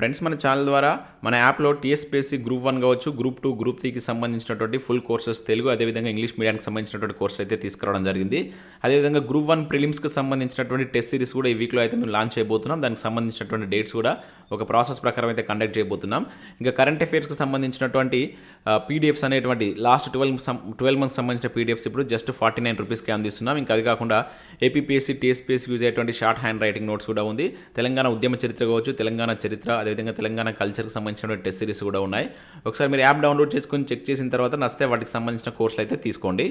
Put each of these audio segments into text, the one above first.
Friends మన channel ద్వారా మన యాప్లో టీఎస్పీఎస్సీ గ్రూప్ వన్ కావచ్చు గ్రూప్ టూ గ్రూప్ త్రీకి సంబంధించినటువంటి ఫుల్ కోర్సెస్ తెలుగు అదేవిధంగా ఇంగ్లీష్ మీడియానికి సంబంధించినటువంటి కోర్స్ అయితే తీసుకురావడం జరిగింది. అదేవిధంగా గ్రూప్ వన్ ప్రిలిమ్స్కి సంబంధించినటువంటి టెస్ట్ సిరీస్ కూడా ఈ వీక్లో అయితే మేము లాంచ్ చేయబోతున్నాం. దానికి సంబంధించినటువంటి డేట్స్ కూడా ఒక ప్రాసెస్ ప్రకారం అయితే కండక్ట్ చేయబోతున్నాం. ఇంకా కరెంట్ అఫైర్స్కి సంబంధించినటువంటి పీడిఎఫ్స్ అనేటువంటి లాస్ట్ ట్వెల్వ్ ట్వెల్వ్ మంత్స్ సంబంధించిన పీడిఎఫ్స్ ఇప్పుడు జస్ట్ ఫార్టీ నైన్ రూపీస్కి అందిస్తున్నాం ఇంకా అది కాకుండా ఏపీపీఎస్సీ టీఎస్పీఎస్సీ యూజ్ అయ్యేటువంటి షార్ట్ హ్యాండ్ రైటింగ్ నోట్స్ కూడా ఉంది. తెలంగాణ ఉద్యమ చరిత్ర కావచ్చు తెలంగాణ చరిత్ర అదేవిధంగా తెలంగాణ కల్చర్కి సంబంధించిన టెస్ట్ సిరీస్ కూడా ఉన్నాయి. ఒకసారి మీరు యాప్ డౌన్లోడ్ చేసుకొని చెక్ చేసిన తర్వాత నస్తే వాటికి సంబంధించిన కోర్సులు అయితే తీసుకోండి.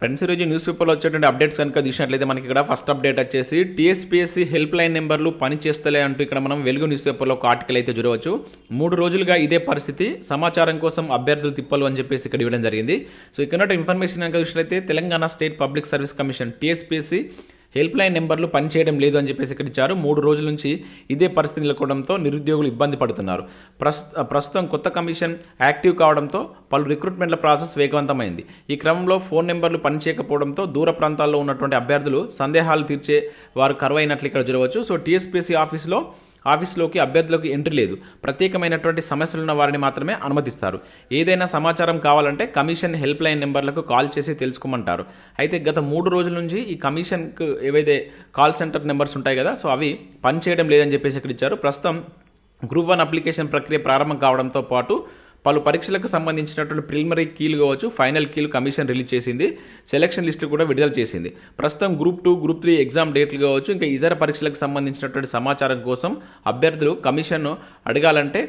ఫ్రెండ్స్ ఈరోజు న్యూస్ పేపర్లో వచ్చేటువంటి అప్డేట్స్ కనుక చూసినట్లయితే మనకి ఇక్కడ ఫస్ట్ అప్డేట్ వచ్చేసి టీఎస్పీఎస్సీ హెల్ప్ లైన్ నెంబర్లు పనిచేస్తలే అంటూ ఇక్కడ మనం వెలుగు న్యూస్ పేపర్లో ఒక ఆర్టికల్ అయితే చూడవచ్చు. మూడు రోజులుగా ఇదే పరిస్థితి సమాచారం కోసం అభ్యర్థులు తిప్పలు అని చెప్పేసి ఇక్కడ ఇవ్వడం జరిగింది. సో ఇక్కడ ఇన్ఫర్మేషన్ కనుక చూసినట్లయితే Telangana state public service commission TSPSC help line నెంబర్లు పనిచేయడం లేదు అని చెప్పేసి ఇక్కడ ఇచ్చారు. మూడు రోజుల నుంచి ఇదే పరిస్థితి నెలకొనడంతో నిరుద్యోగులు ఇబ్బంది పడుతున్నారు. ప్రస్తుతం కొత్త కమిషన్ యాక్టివ్ కావడంతో పలు రిక్రూట్మెంట్ల ప్రాసెస్ వేగవంతమైంది. ఈ క్రమంలో ఫోన్ నెంబర్లు పనిచేయకపోవడంతో దూర ప్రాంతాల్లో ఉన్నటువంటి అభ్యర్థులు సందేహాలు తీర్చే వారు కరువైనట్లు ఇక్కడ చూడవచ్చు సో టీఎస్పీసీ ఆఫీస్లో ఆఫీస్లోకి అభ్యర్థులకు ఎంట్రీ లేదు. ప్రత్యేకమైనటువంటి సమస్యలున్న వారిని మాత్రమే అనుమతిస్తారు. ఏదైనా సమాచారం కావాలంటే కమిషన్ హెల్ప్ లైన్ నెంబర్లకు కాల్ చేసి తెలుసుకోమంటారు. అయితే గత మూడు రోజుల నుంచి ఈ కమిషన్కు ఏవైతే కాల్ సెంటర్ నెంబర్స్ ఉంటాయి కదా సో అవి పనిచేయడం లేదని చెప్పేసి ఇక్కడ ఇచ్చారు. ప్రస్తుతం గ్రూప్ వన్ అప్లికేషన్ ప్రక్రియ ప్రారంభం కావడంతో పాటు పలు పరీక్షలకు సంబంధించినటువంటి ప్రిలిమరీ కీలు కావచ్చు ఫైనల్ కీలు కమిషన్ రిలీజ్ చేసింది. సెలక్షన్ లిస్టులు కూడా విడుదల చేసింది. ప్రస్తుతం group two group three exam డేట్లు కావచ్చు ఇంకా ఇతర పరీక్షలకు సంబంధించినటువంటి సమాచారం కోసం అభ్యర్థులు కమిషన్ అడగాలంటే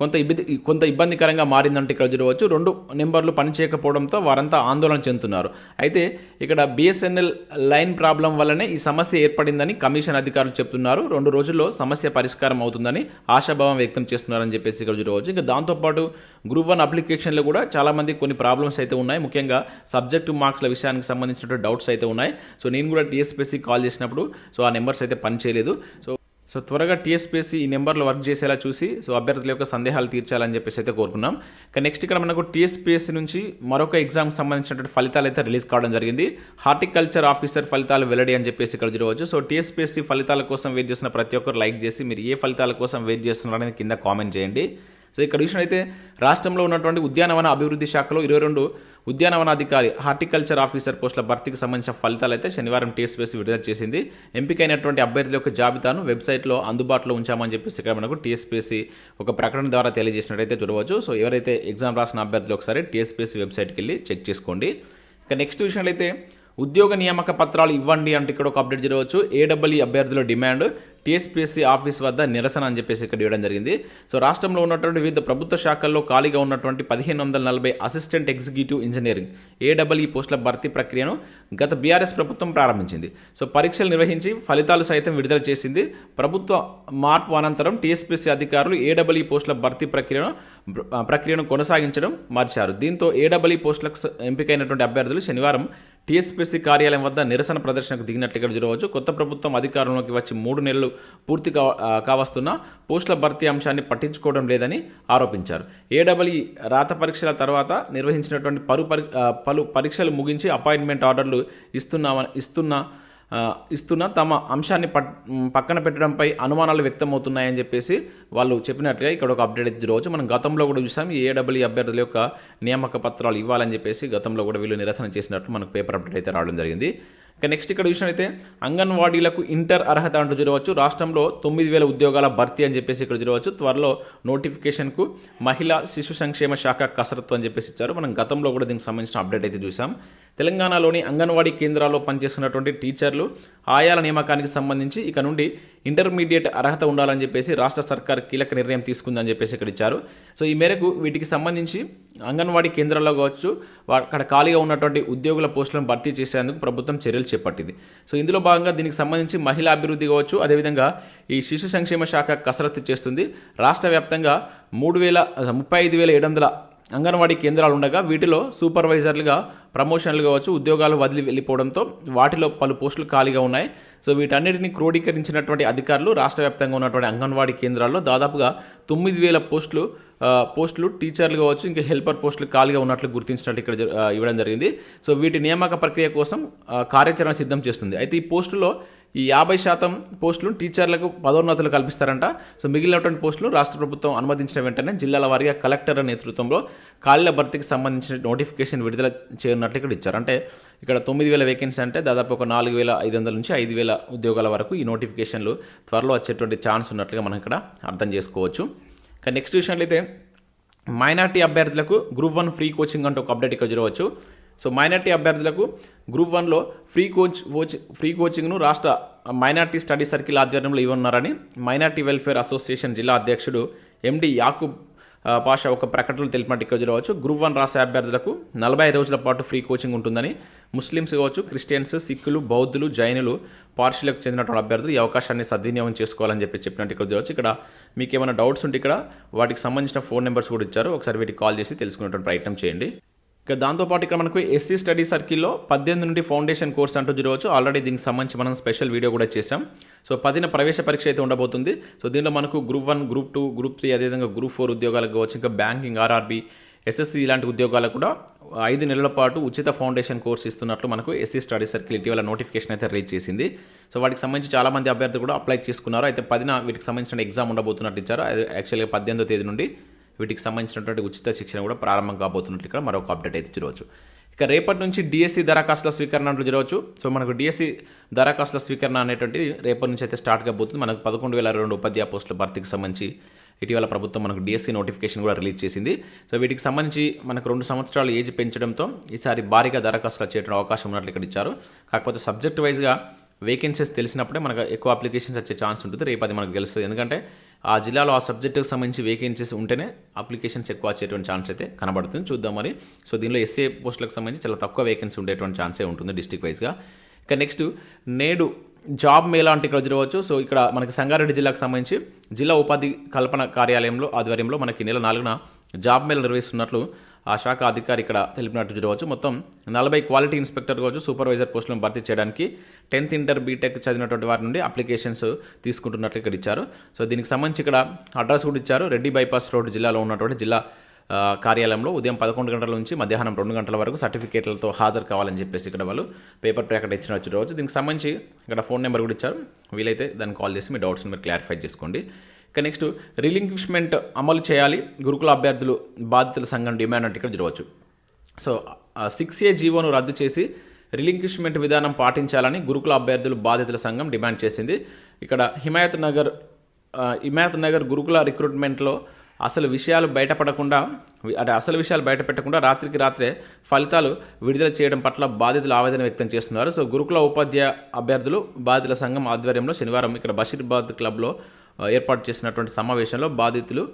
కొంత ఇబ్బంది కొంత ఇబ్బందికరంగా మారిందంటే ఇక్కడ చూడవచ్చు. రెండు నెంబర్లు పనిచేయకపోవడంతో వారంతా ఆందోళన చెందుతున్నారు. అయితే ఇక్కడ బిఎస్ఎన్ఎల్ లైన్ ప్రాబ్లం వల్లనే ఈ సమస్య ఏర్పడిందని కమిషన్ అధికారులు చెప్తున్నారు. రెండు రోజుల్లో సమస్య పరిష్కారం అవుతుందని ఆశాభావం వ్యక్తం చేస్తున్నారని చెప్పేసి ఇక్కడ చూడవచ్చు. ఇంకా దాంతోపాటు గ్రూప్ వన్ అప్లికేషన్లో కూడా చాలామంది కొన్ని ప్రాబ్లమ్స్ అయితే ఉన్నాయి. ముఖ్యంగా సబ్జెక్టు మార్క్స్ల విషయానికి సంబంధించినటువంటి డౌట్స్ అయితే ఉన్నాయి. సో నేను కూడా టీఎస్పీసీ కాల్ చేసినప్పుడు సో ఆ నెంబర్స్ అయితే పనిచేయలేదు. సో సో త్వరగా టీఎస్పీఎస్సీ ఈ నెంబర్లో వర్క్ చేసేలా చూసి సో అభ్యర్థుల యొక్క సందేహాలు తీర్చాలని చెప్పేసి అయితే కోరుకున్నాం. కానీ నెక్స్ట్ ఇక్కడ మనకు టీఎస్పీఎస్సీ నుంచి మరొక ఎగ్జామ్కి సంబంధించినటువంటి ఫలితాలు అయితే రిలీజ్ కావడం జరిగింది. హార్టికల్చర్ ఆఫీసర్ ఫలితాలు వెల్లడి అని చెప్పేసి ఇక్కడ చూడవచ్చు. సో టీఎస్పీఎస్సీ ఫలితాల కోసం వెయిట్ చేసిన ప్రతి ఒక్కరు లైక్ చేసి మీరు ఏ ఫలితాల కోసం వెయిట్ చేస్తున్నారనేది కింద కామెంట్ చేయండి. సో ఇక్కడ చూసినైతే రాష్ట్రంలో ఉన్నటువంటి ఉద్యానవన అభివృద్ధి శాఖలో ఇరవై రెండు ఉద్యానవనాధికారి హార్టికల్చర్ ఆఫీసర్ పోస్టుల భర్తీకి సంబంధించిన ఫలితాలు అయితే శనివారం టీఎస్పీఎస్సీ విడుదల చేసింది. ఎంపికైనటువంటి అభ్యర్థుల యొక్క జాబితాను వెబ్సైట్లో అందుబాటులో ఉంచామని చెప్పేసి ఇక్కడ మనకు టీఎస్పీఎస్సీ ఒక ప్రకటన ద్వారా తెలియజేసినట్టయితే చూడవచ్చు. సో ఎవరైతే ఎగ్జామ్ రాసిన అభ్యర్థులు ఒకసారి టీఎస్పీఎస్సీ వెబ్సైట్కి వెళ్ళి చెక్ చేసుకోండి. ఇక నెక్స్ట్ విషయంలో అయితే ఉద్యోగ నియామక పత్రాలు ఇవ్వండి అంటే ఇక్కడ ఒక అప్డేట్ జరగవచ్చు. ఏడబ్ల్యూ అభ్యర్థుల డిమాండ్ టీఎస్పీఎస్సీ ఆఫీస్ వద్ద నిరసన అని చెప్పేసి ఇక్కడ ఇవ్వడం జరిగింది. సో రాష్ట్రంలో ఉన్నటువంటి వివిధ ప్రభుత్వ శాఖల్లో ఖాళీగా ఉన్నటువంటి పదిహేను వందల నలభై అసిస్టెంట్ ఎగ్జిక్యూటివ్ ఇంజనీరింగ్ ఏడబ్ల్యూ పోస్టుల భర్తీ ప్రక్రియను గత బీఆర్ఎస్ ప్రభుత్వం ప్రారంభించింది. సో పరీక్షలు నిర్వహించి ఫలితాలు సైతం విడుదల చేసింది. ప్రభుత్వ మార్పు అనంతరం టీఎస్పీఎస్సీ అధికారులు ఏడబ్ల్యూ పోస్టుల భర్తీ ప్రక్రియను ప్రక్రియను కొనసాగించడం మార్చారు. దీంతో ఏడబ్ల్యూ పోస్టులకు ఎంపికైనటువంటి అభ్యర్థులు శనివారం టీఎస్పీసీ కార్యాలయం వద్ద నిరసన ప్రదర్శనకు దిగినట్లుగా చూడవచ్చు. కొత్త ప్రభుత్వం అధికారంలోకి వచ్చి మూడు నెలలు పూర్తి కావస్తున్న పోస్టుల భర్తీ అంశాన్ని పట్టించుకోవడం లేదని ఆరోపించారు. ఏడబ్ల్యూ రాత పరీక్షల తర్వాత నిర్వహించినటువంటి పలు పలు పరీక్షలు ముగించి అపాయింట్మెంట్ ఆర్డర్లు ఇస్తున్నామని ఇస్తున్న ఇస్తున్న తమ అంశాన్ని పక్కన పెట్టడంపై అనుమానాలు వ్యక్తమవుతున్నాయని చెప్పేసి వాళ్ళు చెప్పినట్లుగా ఇక్కడ ఒక అప్డేట్ అయితే చూడవచ్చు మనం గతంలో కూడా చూసాం. ఏడబ్ల్యూ అభ్యర్థుల యొక్క నియామక పత్రాలు ఇవ్వాలని చెప్పేసి గతంలో కూడా వీళ్ళు నిరసన చేసినట్టు మనకు పేపర్ అప్డేట్ అయితే రావడం జరిగింది. ఇక నెక్స్ట్ ఇక్కడ విషయం అంగన్వాడీలకు ఇంటర్ అర్హత అంటూ చూడవచ్చు రాష్ట్రంలో తొమ్మిది వేల ఉద్యోగాల భర్తీ అని చెప్పేసి ఇక్కడ చూడవచ్చు త్వరలో నోటిఫికేషన్కు మహిళా శిశు సంక్షేమ శాఖ కసరత్తు అని చెప్పేసి ఇచ్చారు. మనం గతంలో కూడా దీనికి సంబంధించిన అప్డేట్ అయితే చూసాం. తెలంగాణలోని అంగన్వాడీ కేంద్రాల్లో పనిచేస్తున్నటువంటి టీచర్లు ఆయాల నియామకానికి సంబంధించి ఇక నుండి ఇంటర్మీడియట్ అర్హత ఉండాలని చెప్పేసి రాష్ట్ర సర్కార్ కీలక నిర్ణయం తీసుకుందని చెప్పేసి ఇక్కడ ఇచ్చారు. సో ఈ మేరకు వీటికి సంబంధించి అంగన్వాడీ కేంద్రాల్లో కావచ్చు అక్కడ ఖాళీగా ఉన్నటువంటి ఉద్యోగుల పోస్టులను భర్తీ చేసేందుకు ప్రభుత్వం చర్యలు చేపట్టింది. సో ఇందులో భాగంగా దీనికి సంబంధించి మహిళా అభివృద్ధి కావచ్చు అదేవిధంగా ఈ శిశు సంక్షేమ శాఖ కసరత్తు చేస్తుంది. రాష్ట్ర వ్యాప్తంగా మూడు వేల ముప్పై ఐదు వేల ఏడు వందల అంగన్వాడీ కేంద్రాలు ఉండగా వీటిలో సూపర్వైజర్లుగా ప్రమోషన్లు కావచ్చు ఉద్యోగాలు వదిలి వెళ్ళిపోవడంతో వాటిలో పలు పోస్టులు ఖాళీగా ఉన్నాయి. సో వీటన్నిటిని క్రోడీకరించినటువంటి అధికారులు రాష్ట్ర వ్యాప్తంగా ఉన్నటువంటి అంగన్వాడీ కేంద్రాల్లో దాదాపుగా తొమ్మిది వేల పోస్టులు పోస్టులు టీచర్లు కావచ్చు ఇంకా హెల్పర్ పోస్టులు ఖాళీగా ఉన్నట్లు గుర్తించినట్టు ఇక్కడ జ- ఇవ్వడం జరిగింది. సో వీటి నియామక ప్రక్రియ కోసం కార్యాచరణ సిద్ధం చేస్తుంది. అయితే ఈ పోస్టులో ఈ యాభై శాతం పోస్టులు టీచర్లకు పదోన్నతులు కల్పిస్తారంట. సో మిగిలినటువంటి పోస్టులు రాష్ట్ర ప్రభుత్వం అనుమతించిన వెంటనే జిల్లాల వారీగా కలెక్టర్ నేతృత్వంలో ఖాళీల భర్తీకి సంబంధించిన నోటిఫికేషన్ విడుదల చేయనున్నట్లు ఇక్కడ ఇచ్చారు. అంటే ఇక్కడ తొమ్మిది వేల వేకెన్సీ అంటే దాదాపు ఒక నాలుగు వేల ఐదు వందల నుంచి ఐదు వేల ఉద్యోగాల వరకు ఈ నోటిఫికేషన్లు త్వరలో వచ్చేటువంటి ఛాన్స్ ఉన్నట్లుగా మనం ఇక్కడ అర్థం చేసుకోవచ్చు. కానీ నెక్స్ట్ విషయంలో అయితే మైనార్టీ అభ్యర్థులకు గ్రూప్ వన్ ఫ్రీ కోచింగ్ అంటూ ఒక అప్డేట్ ఇక్కడ చూడవచ్చు. సో మైనార్టీ అభ్యర్థులకు గ్రూప్ వన్లో ఫ్రీ కోచ్ కోచ్ ఫ్రీ కోచింగ్ను రాష్ట్ర మైనార్టీ స్టడీ సర్కిల్ ఆధ్వర్యంలో ఇవ్వనున్నారని మైనార్టీ వెల్ఫేర్ అసోసియేషన్ జిల్లా అధ్యక్షుడు ఎండి యాకూబ్ పాషా ఒక ప్రకటనలో తెలిపినట్టు ఇక్కడ చూడవచ్చు. గ్రూప్ వన్ రాసే అభ్యర్థులకు నలభై రోజుల పాటు ఫ్రీ కోచింగ్ ఉంటుందని ముస్లిమ్స్ కావచ్చు క్రిస్టియన్స్ సిక్కులు బౌద్ధులు జైనులు పార్షిలకు చెందినటువంటి అభ్యర్థులు ఈ అవకాశాన్ని సద్వినియోగం చేసుకోవాలని చెప్పి చెప్పినట్టు ఇక్కడ చూడవచ్చు. ఇక్కడ మీకు ఏమైనా డౌట్స్ ఉంటే ఇక్కడ వాటికి సంబంధించిన ఫోన్ నెంబర్స్ కూడా ఇచ్చారు. ఒకసారి వీటికి కాల్ చేసి తెలుసుకునేటువంటి ప్రయత్నం చేయండి. ఇక దాంతోపాటు ఇక్కడ మనకు ఎస్సీ స్టడీ సర్కిల్లో పద్దెనిమిది నుండి ఫౌండేషన్ కోర్స్ అంటూ జరగవచ్చు. ఆల్రెడీ దీనికి సంబంధించి మనం స్పెషల్ వీడియో కూడా చేసాం సో పదిన ప్రవేశ పరీక్ష అయితే ఉండబోతుంది. సో దీనిలో మనకు group one group two group three అదేవిధంగా గ్రూప్ ఫోర్ ఉద్యోగాలకు కావచ్చు ఇంకా బ్యాంకింగ్ ఆర్ఆర్బీ ఎస్ఎస్సి ఇలాంటి ఉద్యోగాలకు కూడా ఐదు నెలల పాటు ఉచిత ఫౌండేషన్ కోర్స్ ఇస్తున్నట్లు మనకు ఎస్సీ స్టడీ సర్కిల్ ఇటీవల నోటిఫికేషన్ అయితే రిలీజ్ చేసింది. సో వాటికి సంబంధించి చాలా మంది అభ్యర్థులు కూడా అప్లై చేసుకున్నారు. అయితే పదిన వీటికి సంబంధించిన ఎగ్జామ్ ఉండబోతున్నట్టు ఇచ్చారు. యాక్చువల్గా పద్దెనిమిదో తేదీ నుండి వీటికి సంబంధించినటువంటి ఉచిత శిక్షణ కూడా ప్రారంభం కాబోతున్నట్లు ఇక్కడ మరొక అప్డేట్ అయితే చూడవచ్చు. ఇక రేపటి నుంచి డిఎస్సి దరఖాస్తుల స్వీకరణ అంటూ జరగవచ్చు సో మనకు డిఎస్సి దరఖాస్తుల స్వీకరణ అనేటువంటిది రేపటి నుంచి అయితే స్టార్ట్ కాబోతుంది. మనకు పదకొండు వేల రెండు ఉపాధ్యాయ పోస్టుల భర్తీకి సంబంధించి ఇటీవల ప్రభుత్వం మనకు డిఎస్సి నోటిఫికేషన్ కూడా రిలీజ్ చేసింది. సో వీటికి సంబంధించి మనకు రెండు సంవత్సరాలు ఏజ్ పెంచడంతో ఈసారి భారీగా దరఖాస్తులు చేయడం అవకాశం ఉన్నట్లు ఇక్కడ ఇచ్చారు. కాకపోతే సబ్జెక్ట్ వైజ్గా వేకెన్సీస్ తెలిసినప్పుడే మనకు ఎక్కువ అప్లికేషన్స్ వచ్చే ఛాన్స్ ఉంటుంది. రేపు అది మనకు తెలుస్తుంది ఎందుకంటే ఆ జిల్లాలో ఆ సబ్జెక్టుకి సంబంధించి వేకెన్సీస్ ఉంటేనే అప్లికేషన్స్ ఎక్కువ వచ్చేటువంటి ఛాన్స్ అయితే కనబడుతుంది. చూద్దాం మరి. సో దీనిలో ఎస్ఏ పోస్టులకు సంబంధించి చాలా తక్కువ వేకెన్సీ ఉండేటువంటి ఛాన్సే ఉంటుంది డిస్టిక్ వైజ్గా ఇక నెక్స్ట్ నేడు జాబ్ మేళా అంటే ఇక్కడ చూడవచ్చు. సో ఇక్కడ మనకి సంగారెడ్డి జిల్లాకు సంబంధించి జిల్లా ఉపాధి కల్పన కార్యాలయంలో ఆధ్వర్యంలో మనకి నెల నాలుగున జాబ్ మేళ నిర్వహిస్తున్నట్లు ఆ శాఖ అధికారి ఇక్కడ తెలిపినట్టు చూడవచ్చు. మొత్తం నలభై క్వాలిటీ ఇన్స్పెక్టర్ కావచ్చు సూపర్వైజర్ పోస్టులను భర్తీ చేయడానికి టెన్త్ ఇంటర్ బీటెక్ చదివినటువంటి వారి నుండి అప్లికేషన్స్ తీసుకుంటున్నట్లు ఇక్కడ ఇచ్చారు. సో దీనికి సంబంధించి ఇక్కడ అడ్రస్ కూడా ఇచ్చారు. రెడ్డి బైపాస్ రోడ్ జిల్లాలో ఉన్నటువంటి జిల్లా కార్యాలయంలో ఉదయం పదకొండు గంటల నుంచి మధ్యాహ్నం రెండు గంటల వరకు సర్టిఫికేట్లతో హాజరు కావాలని చెప్పేసి ఇక్కడ వాళ్ళు పేపర్ ప్రకటన ఇచ్చిన రోజు దీనికి సంబంధించి ఇక్కడ ఫోన్ నెంబర్ కూడా ఇచ్చారు. వీలైతే దాన్ని కాల్ చేసి మీ డౌట్స్ని మీరు క్లారిఫై చేసుకోండి. ఇక నెక్స్ట్ రిలింక్విష్మెంట్ అమలు చేయాలి. గురుకుల అభ్యర్థులు బాధితుల సంఘం డిమాండ్ అంటే ఇక్కడ చూడవచ్చు సో సిక్స్ ఏ జీవోను రద్దు చేసి రిలింక్విష్మెంట్ విధానం పాటించాలని గురుకుల అభ్యర్థులు బాధితుల సంఘం డిమాండ్ చేసింది. ఇక్కడ హిమాయత్ నగర్ హిమాయత్ నగర్ గురుకుల రిక్రూట్మెంట్లో అసలు విషయాలు బయటపడకుండా అంటే అసలు విషయాలు బయట పెట్టకుండా రాత్రికి రాత్రే ఫలితాలు విడుదల చేయడం పట్ల బాధితులు ఆవేదన వ్యక్తం చేస్తున్నారు. సో గురుకుల ఉపాధ్యాయ అభ్యర్థులు బాధితుల సంఘం ఆధ్వర్యంలో శనివారం ఇక్కడ బషీర్బాద్ క్లబ్లో ఏర్పాటు చేసినటువంటి సమావేశంలో బాధితులు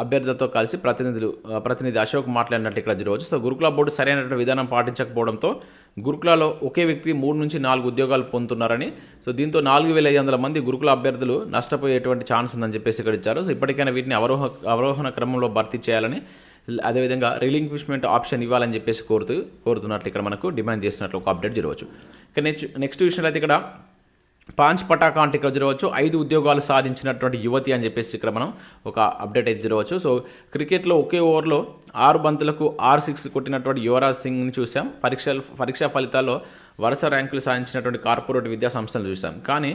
అభ్యర్థులతో కలిసి ప్రతినిధులు ప్రతినిధి అశోక్ మాట్లాడినట్టు ఇక్కడ జరగవచ్చు సో గురుకుల బోర్డు సరైనటువంటి విధానం పాటించకపోవడంతో గురుకులలో ఒకే వ్యక్తి మూడు నుంచి నాలుగు ఉద్యోగాలు పొందుతున్నారని సో దీంతో నాలుగు వేల ఐదు వందల మంది గురుకుల అభ్యర్థులు నష్టపోయేటువంటి ఛాన్స్ ఉందని చెప్పేసి ఇక్కడ ఇచ్చారు. సో ఇప్పటికైనా వీటిని అవరోహ అవరోహణ క్రమంలో భర్తీ చేయాలని అదేవిధంగా రిలింక్విష్మెంట్ ఆప్షన్ ఇవ్వాలని చెప్పేసి కోరుతూ కోరుతున్నట్లు ఇక్కడ మనకు డిమాండ్ చేసినట్లు ఒక అప్డేట్ జరగవచ్చు ఇక నెక్స్ట్ నెక్స్ట్ విషయంలో అయితే ఇక్కడ పాంచ్ పటాకా అంటే ఇక్కడ జరగవచ్చు. ఐదు ఉద్యోగాలు సాధించినటువంటి యువతి అని చెప్పేసి ఇక్కడ మనం ఒక అప్డేట్ అయితే జరగవచ్చు. సో క్రికెట్లో ఒకే ఓవర్లో ఆరు బంతులకు ఆరు సిక్స్ కొట్టినటువంటి యువరాజ్ సింగ్ని చూసాం పరీక్ష పరీక్షా ఫలితాల్లో వరుస ర్యాంకులు సాధించినటువంటి కార్పొరేట్ విద్యా సంస్థలు చూసాం కానీ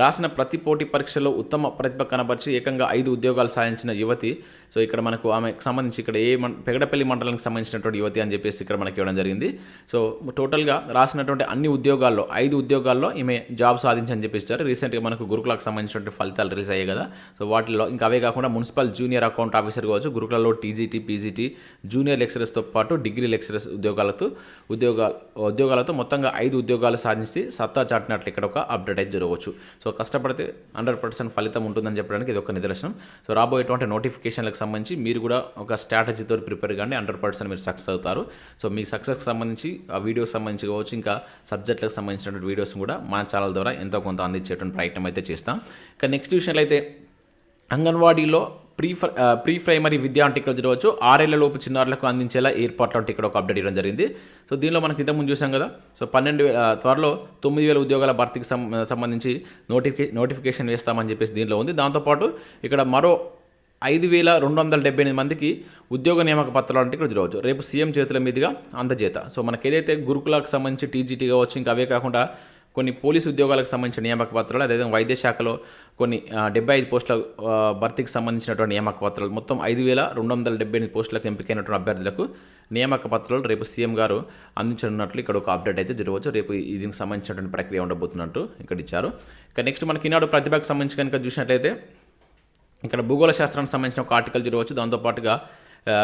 రాసిన ప్రతి పోటీ పరీక్షలో ఉత్తమ ప్రతిభ కనబరిచి ఏకంగా ఐదు ఉద్యోగాలు సాధించిన యువతి. సో ఇక్కడ మనకు ఆమెకు సంబంధించి ఇక్కడ ఏ మం పెగడపల్లి మండలానికి సంబంధించినటువంటి యువతి అని చెప్పేసి ఇక్కడ మనకి ఇవ్వడం జరిగింది. సో టోటల్గా రాసినటువంటి అన్ని ఉద్యోగాల్లో ఐదు ఉద్యోగాల్లో ఈమె జాబ్ సాధించని చెప్పేసారు రీసెంట్గా మనకు గురుకులకు సంబంధించినటువంటి ఫలితాలు రిలీజ్ అయ్యాయి కదా. సో వాటిలో ఇంకా అవే కాకుండా మున్సిపల్ జూనియర్ అకౌంట్ ఆఫీసర్ కావచ్చు గురుకులలో టీజీటీ పీజీటీ జూనియర్ లెక్చరర్స్తో పాటు డిగ్రీ లెక్చరర్స్ ఉద్యోగాలతో ఉద్యోగాలు ఉద్యోగాలతో మొత్తంగా ఐదు ఉద్యోగాలు సాధించి సత్తా చాటినట్లు ఇక్కడ ఒక అప్డేట్ అయితే జరగవచ్చు. సో కష్టపడితే హండ్రెడ్ పర్సెంట్ ఫలితం ఉంటుందని చెప్పడానికి ఇది ఒక నిదర్శనం. సో రాబోయేటువంటి నోటిఫికేషన్లకు సంబంధించి మీరు కూడా ఒక స్ట్రాటజీతో ప్రిపేర్ కానీ హండ్రెడ్ పర్సెంట్ మీరు సక్సెస్ అవుతారు. సో మీ సక్సెస్కి సంబంధించి ఆ వీడియోకి సంబంధించి కావచ్చు ఇంకా సబ్జెక్టులకు సంబంధించినటువంటి వీడియోస్ కూడా మన ఛానల్ ద్వారా ఎంతో కొంత అందించేటువంటి ప్రయత్నం అయితే చేస్తాం. ఇంకా నెక్స్ట్ విషయంలో అయితే అంగన్వాడీలో ప్రీ ప్రీ ప్రైమరీ విద్య అంటే ఇక్కడ చూడవచ్చు. ఆరేళ్ళ లోపు చిన్నారులకు అందించేలా ఏర్పాట్లు అంటే ఇక్కడ ఒక అప్డేట్ ఇవ్వడం జరిగింది. సో దీనిలో మనకి ఇంతకుముందు చూసాం కదా. సో పన్నెండు త్వరలో తొమ్మిది వేల ఉద్యోగాల భర్తీకి సంబంధించి నోటిఫికే నోటిఫికేషన్ వేస్తామని చెప్పేసి దీనిలో ఉంది. దాంతోపాటు ఇక్కడ మరో ఐదు వేల రెండు వందల డెబ్బై ఎనిమిది మందికి ఉద్యోగ నియామక పత్రాలు అంటే ఇక్కడ చూడవచ్చు. రేపు సీఎం చేతుల మీదుగా అందజేత. సో మనకి ఏదైతే గురుకులకు సంబంధించి టీజీటీ కావచ్చు ఇంకా అవే కాకుండా కొన్ని పోలీసు ఉద్యోగాలకు సంబంధించిన నియామక పత్రాలు అదేవిధంగా వైద్య శాఖలో కొన్ని డెబ్బై ఐదు పోస్టుల భర్తీకి సంబంధించినటువంటి నియామక పత్రాలు మొత్తం ఐదు వేల రెండు వందల డెబ్బై ఎనిమిది పోస్టులకు ఎంపికైనటువంటి అభ్యర్థులకు నియామక పత్రాలు రేపు సీఎం గారు అందించనున్నట్లు ఇక్కడ ఒక అప్డేట్ అయితే జరగవచ్చు రేపు దీనికి సంబంధించినటువంటి ప్రక్రియ ఉండబోతున్నట్టు ఇక్కడ ఇచ్చారు. ఇక నెక్స్ట్ మనకి ఈనాడు ప్రతిభకు సంబంధించి కనుక చూసినట్లయితే ఇక్కడ భూగోళ శాస్త్రానికి సంబంధించిన ఒక ఆర్టికల్ జరగవచ్చు దాంతోపాటుగా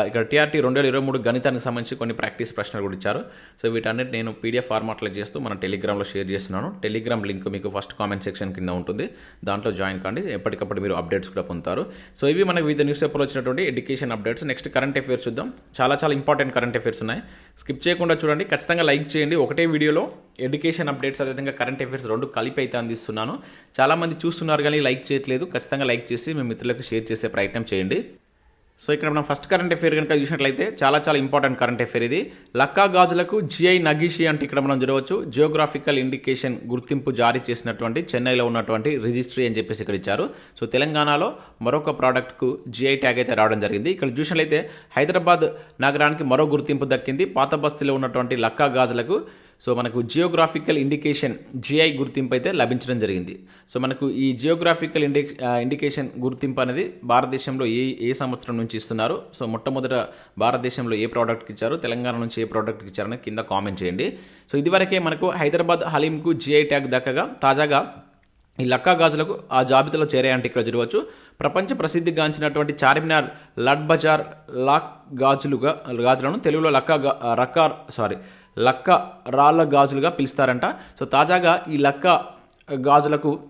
ఇక్కడ టీఆర్టీ రెండు వేల ఇరవై మూడు గణితానికి సంబంధించి కొన్ని ప్రాక్టీస్ ప్రశ్నలు కూడా ఇచ్చారు. సో వీటన్నిటి నేను పీడిఎఫ్ ఫార్మాట్లో చేస్తూ మన టెలిగ్రామ్లో షేర్ చేస్తున్నాను. టెలిగ్రామ్ లింక్ మీకు ఫస్ట్ కామెంట్ సెక్షన్ కింద ఉంటుంది. దాంట్లో జాయిన్ కండి. ఎప్పటికప్పుడు మీరు అప్డేట్స్ కూడా పొందుతారు. సో ఇవి మనకి వివిధ న్యూస్ పేపర్లో వచ్చినటువంటి education updates next current affairs చూద్దాం. చాలా చాలా ఇంపార్టెంట్ కరెంట్ అఫేర్స్ ఉన్నాయి. స్కిప్ చేయకుండా చూడండి. ఖచ్చితంగా లైక్ చేయండి. ఒకటే వీడియోలో ఎడ్యుకేషన్ అప్డేట్స్ అదేవిధంగా కరెంట్ అఫేర్స్ రెండు కలిపి అయితే అందిస్తున్నాను. చాలామంది చూస్తున్నారు కానీ లైక్ చేయట్లేదు. ఖచ్చితంగా లైక్ చేసి మీ మిత్రులకు షేర్ చేసే ప్రయత్నం చేయండి. సో ఇక్కడ మనం ఫస్ట్ కరెంట్ అఫేర్ కనుక చూసినట్లయితే చాలా చాలా ఇంపార్టెంట్ కరెంట్ అఫేర్ ఇది. లక్కా గాజులకు జిఐ నగీషి అంటే ఇక్కడ మనం చూడవచ్చు. జియోగ్రాఫికల్ ఇండికేషన్ గుర్తింపు జారీ చేసినటువంటి చెన్నైలో ఉన్నటువంటి రిజిస్ట్రీ అని చెప్పేసి ఇక్కడ ఇచ్చారు. సో తెలంగాణలో మరొక ప్రోడక్ట్కు జిఐ ట్యాగ్ అయితే రావడం జరిగింది. ఇక్కడ చూసినట్లయితే హైదరాబాద్ నగరానికి మరో గుర్తింపు దక్కింది. పాత బస్తీలో ఉన్నటువంటి లక్కా గాజులకు సో మనకు జియోగ్రాఫికల్ ఇండికేషన్ జిఐ గుర్తింపు అయితే లభించడం జరిగింది. సో మనకు ఈ జియోగ్రాఫికల్ ఇండి ఇండికేషన్ గుర్తింపు అనేది భారతదేశంలో ఏ ఏ సంవత్సరం నుంచి ఇస్తున్నారు? సో మొట్టమొదట భారతదేశంలో ఏ ప్రోడక్ట్కి ఇచ్చారు? తెలంగాణ నుంచి ఏ ప్రోడక్ట్కి ఇచ్చారని కింద కామెంట్ చేయండి. సో ఇదివరకే మనకు హైదరాబాద్ హలీంకు జిఐ ట్యాగ్ దక్కగా తాజాగా ఈ లక్కా గాజులకు ఆ జాబితాలో చేరాయంటే ఇక్కడ చూడవచ్చు. ప్రపంచ ప్రసిద్ధిగాంచినటువంటి చార్మినార్ లడ్ బజార్ లాక్ గాజులుగా గాజులను తెలుగులో లక్కా గా రక్కా సారీ లక్క రాళ్ళ గాజులుగా పిలుస్తారంట. సో తాజాగా ఈ లక్క గాజులకు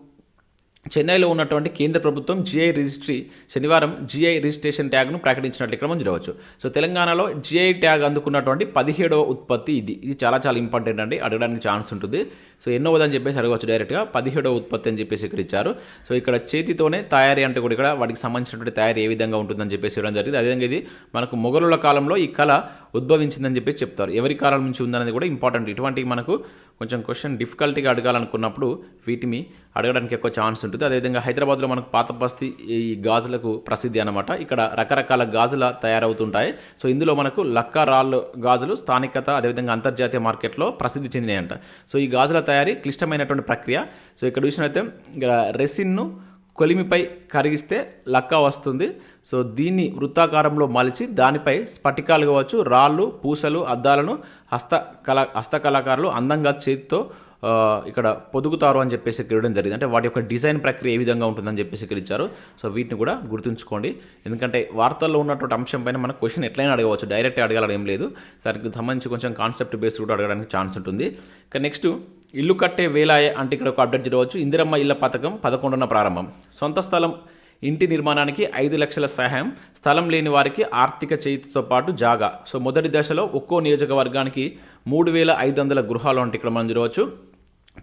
చెన్నైలో ఉన్నటువంటి కేంద్ర ప్రభుత్వం జిఐ రిజిస్ట్రీ శనివారం జిఐ రిజిస్ట్రేషన్ ట్యాగ్ను ప్రకటించినట్లు ఇక్కడ మనం చూడవచ్చు. సో తెలంగాణలో జిఐ ట్యాగ్ అందుకున్నటువంటి పదిహేడవ ఉత్పత్తి ఇది. ఇది చాలా చాలా ఇంపార్టెంట్ అండి. అడగడానికి ఛాన్స్ ఉంటుంది. సో ఎన్నోదని చెప్పేసి అడగవచ్చు డైరెక్ట్గా. పదిహేడవ ఉత్పత్తి అని చెప్పేసి ఇక్కడ ఇచ్చారు. సో ఇక్కడ చేతితోనే తయారీ అంటే కూడా ఇక్కడ వాటికి సంబంధించినటువంటి తయారీ ఏ విధంగా ఉంటుందని చెప్పేసి ఇవ్వడం జరిగింది. అదేవిధంగా ఇది మనకు మొఘలుల కాలంలో ఈ కళ ఉద్భవించిందని చెప్పేసి చెప్తారు. ఎవరి కాలం నుంచి ఉందనేది కూడా ఇంపార్టెంట్. ఇటువంటి మనకు కొంచెం క్వశ్చన్ డిఫికల్టీగా అడగాలనుకున్నప్పుడు వీటిని అడగడానికి ఎక్కువ ఛాన్స్ ఉంటుంది. అదేవిధంగా హైదరాబాద్లో మనకు పాత బస్తీ ఈ గాజులకు ప్రసిద్ధి అనమాట ఇక్కడ రకరకాల గాజుల తయారవుతుంటాయి. సో ఇందులో మనకు లక్క రాళ్ళు గాజులు స్థానికత అదేవిధంగా అంతర్జాతీయ మార్కెట్లో ప్రసిద్ధి చెందినాయంట. సో ఈ గాజుల తయారీ క్లిష్టమైనటువంటి ప్రక్రియ. సో ఇక్కడ చూసినట్లయితే ఇక్కడ రెసిన్ను కొలిమిపై కరిగిస్తే లక్క వస్తుంది. సో దీన్ని వృత్తాకారంలో మలిచి దానిపై స్ఫటికాలు కావచ్చు రాళ్ళు పూసలు అద్దాలను హస్త కళ హస్తకళాకారులు అందంగా చేతితో ఇక్కడ పొదుగుతారు అని చెప్పేసి ఇక్కడ ఇవ్వడం జరిగింది. అంటే వాటి యొక్క డిజైన్ ప్రక్రియ ఏ విధంగా ఉంటుందని చెప్పేసి ఇక్కడ ఇచ్చారు. సో వీటిని కూడా గుర్తుంచుకోండి. ఎందుకంటే వార్తల్లో ఉన్నటువంటి అంశం పైన మనకు క్వశ్చన్ ఎట్లయినా అడగవచ్చు. డైరెక్ట్ అడగాలని ఏం లేదు. దానికి సంబంధించి కొంచెం కాన్సెప్ట్ బేస్ కూడా అడగడానికి ఛాన్స్ ఉంటుంది. ఇక నెక్స్ట్ ఇల్లు కట్టే వేలాయే అంటే ఇక్కడ ఒక అప్డేట్ చూడవచ్చు. ఇందిరమ్మ ఇళ్ళ పథకం పదకొండున ప్రారంభం. సొంత స్థలం ఇంటి నిర్మాణానికి ఐదు లక్షల సహాయం స్థలం లేని వారికి ఆర్థిక చేతితో పాటు జాగా. సో మొదటి దశలో ఒక్కో నియోజకవర్గానికి మూడు వేల ఐదు వందల గృహాలు అంటే ఇక్కడ మనం చూడవచ్చు.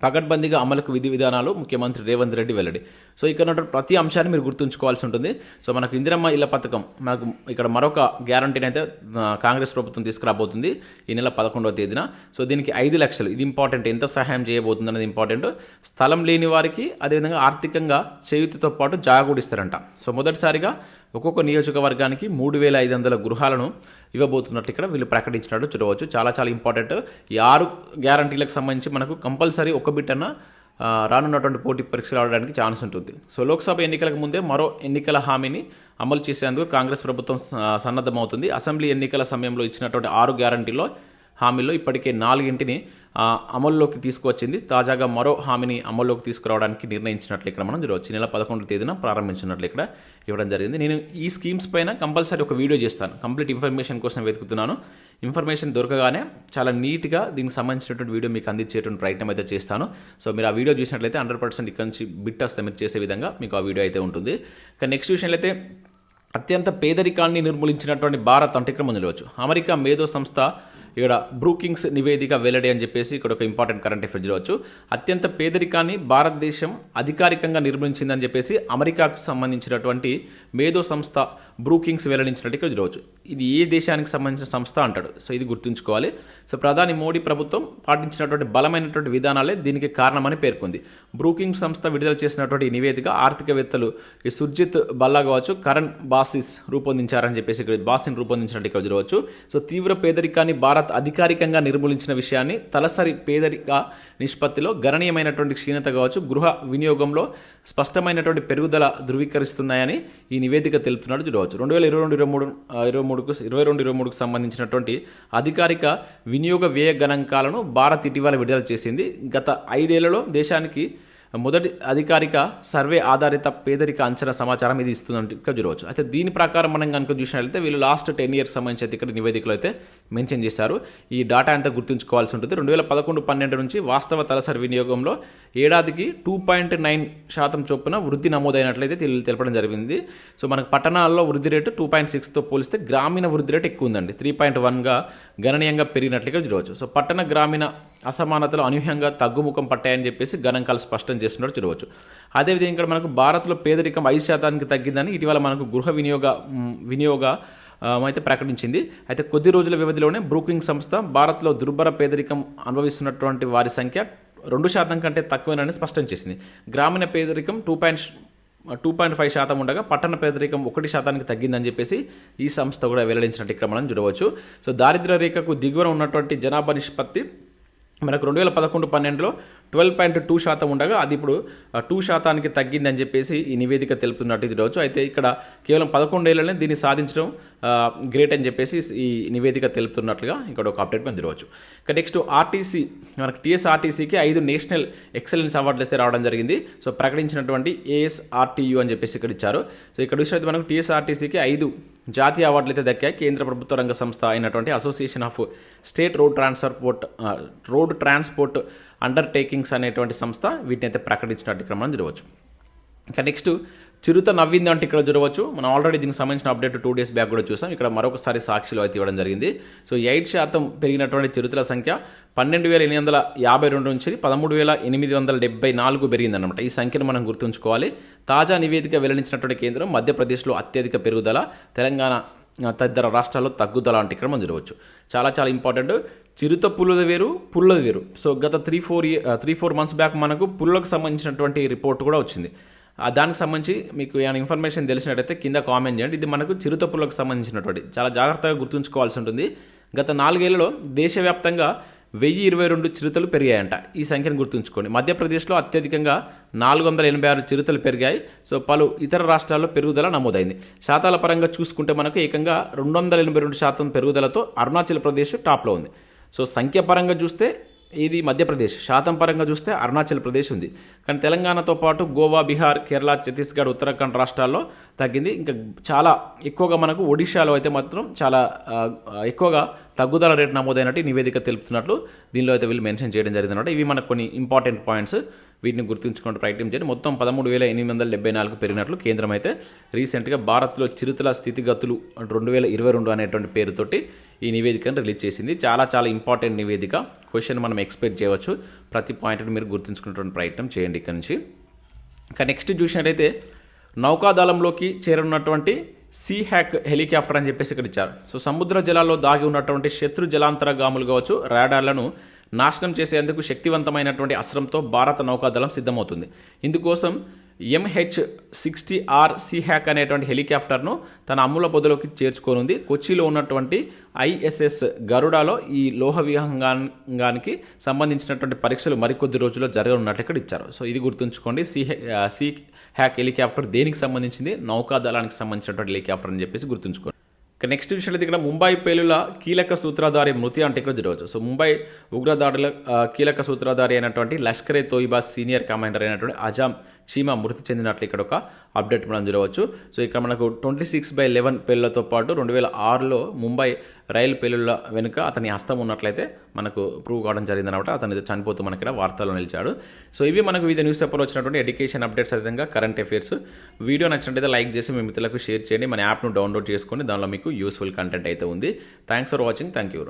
పకడ్బందీగా అమలుకు విధి విధానాలు ముఖ్యమంత్రి రేవంత్ రెడ్డి వెల్లడి. సో ఇక్కడ ఉన్నటువంటి ప్రతి అంశాన్ని మీరు గుర్తుంచుకోవాల్సి ఉంటుంది. సో మనకు ఇందిరమ్మ ఇళ్ళ పథకం మనకు ఇక్కడ మరొక గ్యారంటీని అయితే కాంగ్రెస్ ప్రభుత్వం తీసుకురాబోతుంది ఈ నెల పదకొండవ తేదీన. సో దీనికి ఐదు లక్షలు. ఇది ఇంపార్టెంట్ ఎంత సహాయం చేయబోతుంది అనేది ఇంపార్టెంట్ స్థలం లేని వారికి అదేవిధంగా ఆర్థికంగా చేయుతితో పాటు జాగా కూడా ఇస్తారంట. సో మొదటిసారిగా ఒక్కొక్క నియోజకవర్గానికి మూడు వేల ఐదు వందల గృహాలను ఇవ్వబోతున్నట్లు ఇక్కడ వీళ్ళు ప్రకటించినట్టు చూడవచ్చు. చాలా చాలా ఇంపార్టెంట్ ఈ ఆరు గ్యారంటీలకు సంబంధించి మనకు కంపల్సరీ ఒక బిట్టన రానున్నటువంటి పోటీ పరీక్షలు ఆడడానికి ఛాన్స్ ఉంటుంది. సో లోక్సభ ఎన్నికలకు ముందే మరో ఎన్నికల హామీని అమలు చేసేందుకు కాంగ్రెస్ ప్రభుత్వం స- సన్నద్ధమవుతుంది. అసెంబ్లీ ఎన్నికల సమయంలో ఇచ్చినటువంటి ఆరు గ్యారంటీలో హామీల్లో ఇప్పటికే నాలుగింటిని అమల్లోకి తీసుకువచ్చింది. తాజాగా మరో హామీని అమల్లోకి తీసుకురావడానికి నిర్ణయించినట్లు ఇక్కడ మనం వచ్చి నెల పదకొండు తేదీన ప్రారంభించినట్లు ఇక్కడ ఇవ్వడం జరిగింది. నేను ఈ స్కీమ్స్ పైన కంపల్సరీ ఒక వీడియో చేస్తాను. కంప్లీట్ ఇన్ఫర్మేషన్ కోసం వెతుకుతున్నాను. ఇన్ఫర్మేషన్ దొరకగానే చాలా నీట్గా దీనికి సంబంధించినటువంటి వీడియో మీకు అందించేటువంటి ప్రయత్నం అయితే చేస్తాను. సో మీరు ఆ వీడియో చూసినట్లయితే హండ్రెడ్ పర్సెంట్ ఇక్కడ నుంచి బిట్ వస్తే మీరు చేసే విధంగా మీకు ఆ వీడియో అయితే ఉంటుంది. కానీ నెక్స్ట్ విషయంలో అయితే అత్యంత పేదరికాన్ని నిర్మూలించినటువంటి భారత్ అంటే ఇక్కడ మనం అమెరికా మేధో సంస్థ ఇక్కడ బ్రూకింగ్స్ నివేదిక వెల్లడి అని చెప్పేసి ఇక్కడ ఒక ఇంపార్టెంట్ కరెంట్ అఫేర్ చూడవచ్చు అత్యంత పేదరికాన్ని భారతదేశం అధికారికంగా నిర్మించిందని చెప్పేసి అమెరికాకు సంబంధించినటువంటి మేధో సంస్థ బ్రూకింగ్స్ వెల్లడించినట్టు ఇక్కడ చూడవచ్చు. ఇది ఏ దేశానికి సంబంధించిన సంస్థ అంటాడు. సో ఇది గుర్తుంచుకోవాలి. సో ప్రధాని మోడీ ప్రభుత్వం పాటించినటువంటి బలమైనటువంటి విధానాలే దీనికి కారణమని పేర్కొంది. బ్రూకింగ్ సంస్థ విడుదల చేసినటువంటి నివేదిక ఆర్థికవేత్తలు ఈ సుర్జిత్ బల్లా కావచ్చు కరణ్ బాసిస్ రూపొందించారని చెప్పేసి ఇక్కడ బాసిన్ రూపొందించినట్టు ఇక్కడ చూడవచ్చు. సో తీవ్ర పేదరికాన్ని భారత్ అధికారికంగా నిర్మూలించిన విషయాన్ని తలసరి పేదరిక నిష్పత్తిలో గణనీయమైనటువంటి క్షీణత కావచ్చు గృహ వినియోగంలో స్పష్టమైనటువంటి పెరుగుదల ధృవీకరిస్తున్నాయని ఈ నివేదిక తెలుపుతున్నాడు చూడవచ్చు. రెండు వేల ఇరవై రెండు ఇరవై మూడు ఇరవై మూడుకు ఇరవై రెండు ఇరవై మూడుకు సంబంధించినటువంటి అధికారిక వినియోగ వ్యయ గణాంకాలను భారత్ ఇటీవల విడుదల చేసింది. గత ఐదేళ్ళలో దేశానికి మొదటి అధికారిక సర్వే ఆధారిత పేదరిక అంచనా సమాచారం ఇది ఇస్తుందంటే ఇక్కడ చూడవచ్చు అయితే దీని ప్రకారం మనం కనుక చూసినట్లయితే వీళ్ళు లాస్ట్ టెన్ ఇయర్స్ సంబంధించి ఇక్కడ నివేదికలు అయితే మెన్షన్ చేశారు. ఈ డాటా అంతా గుర్తుంచుకోవాల్సి ఉంటుంది. రెండు వేల పదకొండు పన్నెండు నుంచి వాస్తవ తలసరి వినియోగంలో ఏడాదికి టూ పాయింట్ నైన్ శాతం చొప్పున వృద్ధి నమోదైనట్లయితే తెలి- తెలపడం జరిగింది. సో మనకు పట్టణాల్లో వృద్ధి రేటు టూ పాయింట్ సిక్స్తో పోలిస్తే గ్రామీణ వృద్ధి రేటు ఎక్కువ ఉందండి త్రీ పాయింట్ వన్గా గణనీయంగా పెరిగినట్లుగా చూడవచ్చు. సో పట్టణ గ్రామీణ అసమానతలు అనూహ్యంగా తగ్గుముఖం పట్టాయని చెప్పేసి గణాంకాలు స్పష్టం చేస్తున్నట్టు చూడవచ్చు. అదేవిధంగా ఇక్కడ మనకు భారత్లో పేదరికం ఐదు శాతానికి తగ్గిందని ఇటీవల మనకు గృహ వినియోగ వినియోగ అయితే ప్రకటించింది. అయితే కొద్ది రోజుల వ్యవధిలోనే బ్రూకింగ్ సంస్థ భారత్లో దుర్భర పేదరికం అనుభవిస్తున్నటువంటి వారి సంఖ్య రెండు శాతం కంటే తక్కువేనని స్పష్టం చేసింది. గ్రామీణ పేదరికం two point two point five శాతం ఉండగా పట్టణ పేదరికం ఒకటి శాతానికి తగ్గిందని చెప్పేసి ఈ సంస్థ కూడా వెల్లడించినట్టు ఇక్కడ మనం చూడవచ్చు. సో దారిద్ర్య రేఖకు దిగువన ఉన్నటువంటి జనాభా నిష్పత్తి మనకు రెండు వేల పదకొండు పన్నెండులో ట్వెల్వ్ పాయింట్ టూ శాతం ఉండగా అది ఇప్పుడు టూ శాతానికి తగ్గిందని చెప్పేసి ఈ నివేదిక తెలుపుతున్నట్టు చూడవచ్చు అయితే ఇక్కడ కేవలం పదకొండేళ్ళనే దీన్ని సాధించడం గ్రేట్ అని చెప్పేసి ఈ నివేదిక తెలుపుతున్నట్లుగా ఇక్కడ ఒక అప్డేట్ మనం చూడవచ్చు ఇక నెక్స్ట్ ఆర్టీసీ మనకు టీఎస్ఆర్టీసీకి ఐదు నేషనల్ ఎక్సలెన్స్ అవార్డులు ఇస్తే రావడం జరిగింది. సో ప్రకటించినటువంటి ఏఎస్ఆర్టీయూ అని చెప్పేసి ఇక్కడ ఇచ్చారు. సో ఇక్కడ చూసినట్టు మనకు టీఎస్ఆర్టీసీకి ఐదు జాతీయ అవార్డులు అయితే దక్కాయి. కేంద్ర ప్రభుత్వ రంగ సంస్థ అయినటువంటి association of state road transport road transport undertakings అనేటువంటి సంస్థ వీటిని అయితే ప్రకటించినట్టు క్రమం జరగవచ్చు. ఇంకా నెక్స్ట్ చిరుత నవ్వింది అంటే ఇక్కడ చూడవచ్చు. మనం ఆల్రెడీ దీనికి సంబంధించిన అప్డేట్ టూ డేస్ బ్యాక్ కూడా చూసాం. ఇక్కడ మరొకసారి సాక్షిలో అయితే ఇవ్వడం జరిగింది. సో ఎయిట్ శాతం పెరిగినటువంటి చిరుతల సంఖ్య పన్నెండు వేల ఎనిమిది వందల యాభై రెండు నుంచి పదమూడు వేల ఎనిమిది వందల డెబ్బై నాలుగు పెరిగిందన్నమాట. ఈ సంఖ్యను మనం గుర్తుంచుకోవాలి. తాజా నివేదిక వెల్లడించినటువంటి కేంద్రం మధ్యప్రదేశ్లో అత్యధిక పెరుగుదల తెలంగాణ తదితర రాష్ట్రాల్లో తగ్గుదల అంటే ఇక్కడ మనం చూడవచ్చు. చాలా చాలా ఇంపార్టెంట్ చిరుత పుల్లది వేరు పుల్లది వేరు. సో గత three four three four months back మనకు పుల్లలకు సంబంధించినటువంటి రిపోర్ట్ కూడా వచ్చింది. దానికి సంబంధించి మీకు ఏమైనా ఇన్ఫర్మేషన్ తెలిసినట్టయితే కింద కామెంట్ చేయండి. ఇది మనకు చిరుతప్పులకు సంబంధించినటువంటి చాలా జాగ్రత్తగా గుర్తుంచుకోవాల్సి ఉంటుంది. గత నాలుగేళ్ళలో దేశవ్యాప్తంగా వెయ్యి ఇరవై రెండు చిరుతలు పెరిగాయంట. ఈ సంఖ్యను గుర్తుంచుకోండి. మధ్యప్రదేశ్లో అత్యధికంగా నాలుగు వందల ఎనభై ఆరు చిరుతలు పెరిగాయి. సో పలు ఇతర రాష్ట్రాల్లో పెరుగుదల నమోదైంది. శాతాల పరంగా చూసుకుంటే మనకు ఏకంగా రెండు వందల ఎనభై రెండు శాతం పెరుగుదలతో అరుణాచల్ ప్రదేశ్ టాప్లో ఉంది. సో సంఖ్యపరంగా చూస్తే ఇది మధ్యప్రదేశ్. శాతం పరంగా చూస్తే అరుణాచల్ ప్రదేశ్ ఉంది. కానీ తెలంగాణతో పాటు గోవా బీహార్ కేరళ ఛత్తీస్గఢ్ ఉత్తరాఖండ్ రాష్ట్రాల్లో తగ్గింది. ఇంకా చాలా ఎక్కువగా మనకు ఒడిశాలో అయితే మాత్రం చాలా ఎక్కువగా తగ్గుదల రేటు నమోదైనట్టు నివేదిక తెలుపుతున్నట్లు దీనిలో అయితే వీళ్ళు మెన్షన్ చేయడం జరిగింది ఇవి మనకు కొన్ని ఇంపార్టెంట్ పాయింట్స్. వీటిని గుర్తుంచుకుంటూ ప్రయత్నం చేయండి. మొత్తం పదమూడు వేల ఎనిమిది వందల డెబ్బై నాలుగు పెరిగినట్లు కేంద్రం అయితే రీసెంట్గా భారత్లో చిరుతల స్థితిగతులు రెండు వేల ఇరవై రెండు అనేటువంటి పేరుతోటి ఈ నివేదికను రిలీజ్ చేసింది. చాలా చాలా ఇంపార్టెంట్ నివేదిక. క్వశ్చన్ మనం ఎక్స్పెక్ట్ చేయవచ్చు. ప్రతి పాయింట్ని మీరు గుర్తుంచుకునేటువంటి ప్రయత్నం చేయండి ఇక్కడ నుంచి. ఇంకా నెక్స్ట్ చూసినట్టయితే నౌకాదళంలోకి చేరున్నటువంటి సీ హ్యాక్ హెలికాప్టర్ అని చెప్పేసి ఇక్కడ ఇచ్చారు. సో సముద్ర జలాల్లో దాగి ఉన్నటువంటి శత్రు జలాంతరగాములు కావచ్చు రాడార్లను నాశనం చేసేందుకు శక్తివంతమైనటువంటి అస్త్రంతో భారత నౌకాదళం సిద్ధమవుతుంది. ఇందుకోసం MH sixty R Seahawk అనేటువంటి హెలికాప్టర్ను తన అమ్ముల పొదలోకి చేర్చుకోనుంది. కొచ్చిలో ఉన్నటువంటి ఐఎస్ఎస్ గరుడాలో ఈ లోహ విహంగానికి సంబంధించినటువంటి పరీక్షలు మరికొద్ది రోజుల్లో జరగనున్నట్లు ఇక్కడ ఇచ్చారు. సో ఇది గుర్తుంచుకోండి. సి సీ హ్యాక్ హెలికాప్టర్ దేనికి సంబంధించింది? నౌకాదళానికి సంబంధించినటువంటి హెలికాప్టర్ అని చెప్పేసి గుర్తుంచుకోండి. ఇక నెక్స్ట్ విషయంలో ఇక్కడ ముంబై పేలుల కీలక సూత్రధారి మృతి అంటే ఇక్కడ జరగవచ్చు సో ముంబై ఉగ్రదాడుల కీలక సూత్రధారి అయినటువంటి లష్కరే తోయిబా సీనియర్ కమాండర్ అయినటువంటి అజామ్ చీమ మృతి చెందినట్లు ఇక్కడ ఒక అప్డేట్ మనం చూడవచ్చు. సో ఇక్కడ మనకు ట్వంటీ సిక్స్ బై లెవెన్ పేర్లతో పాటు రెండు వేల ఆరులో ముంబై రైలు పేలుళ్ళ వెనుక అతని హస్తం ఉన్నట్లయితే మనకు ప్రూవ్ కావడం జరిగిందనమాట అతను చనిపోతూ మనకి ఇక్కడ వార్తల్లో నిలిచాడు. సో ఇవి మనకు వివిధ న్యూస్ పేపర్లో వచ్చినటువంటి ఎడ్యుకేషన్ అప్డేట్స్ అదేవిధంగా కరెంట్ అఫేర్స్. వీడియో నచ్చినట్లయితే లైక్ చేసి మీ మిత్రులకు షేర్ చేయండి. మన యాప్ను డౌన్లోడ్ చేసుకోండి దానిలో మీకు యూస్ఫుల్ కంటెంట్ అయితే ఉంది. Thanks for watching. Thank you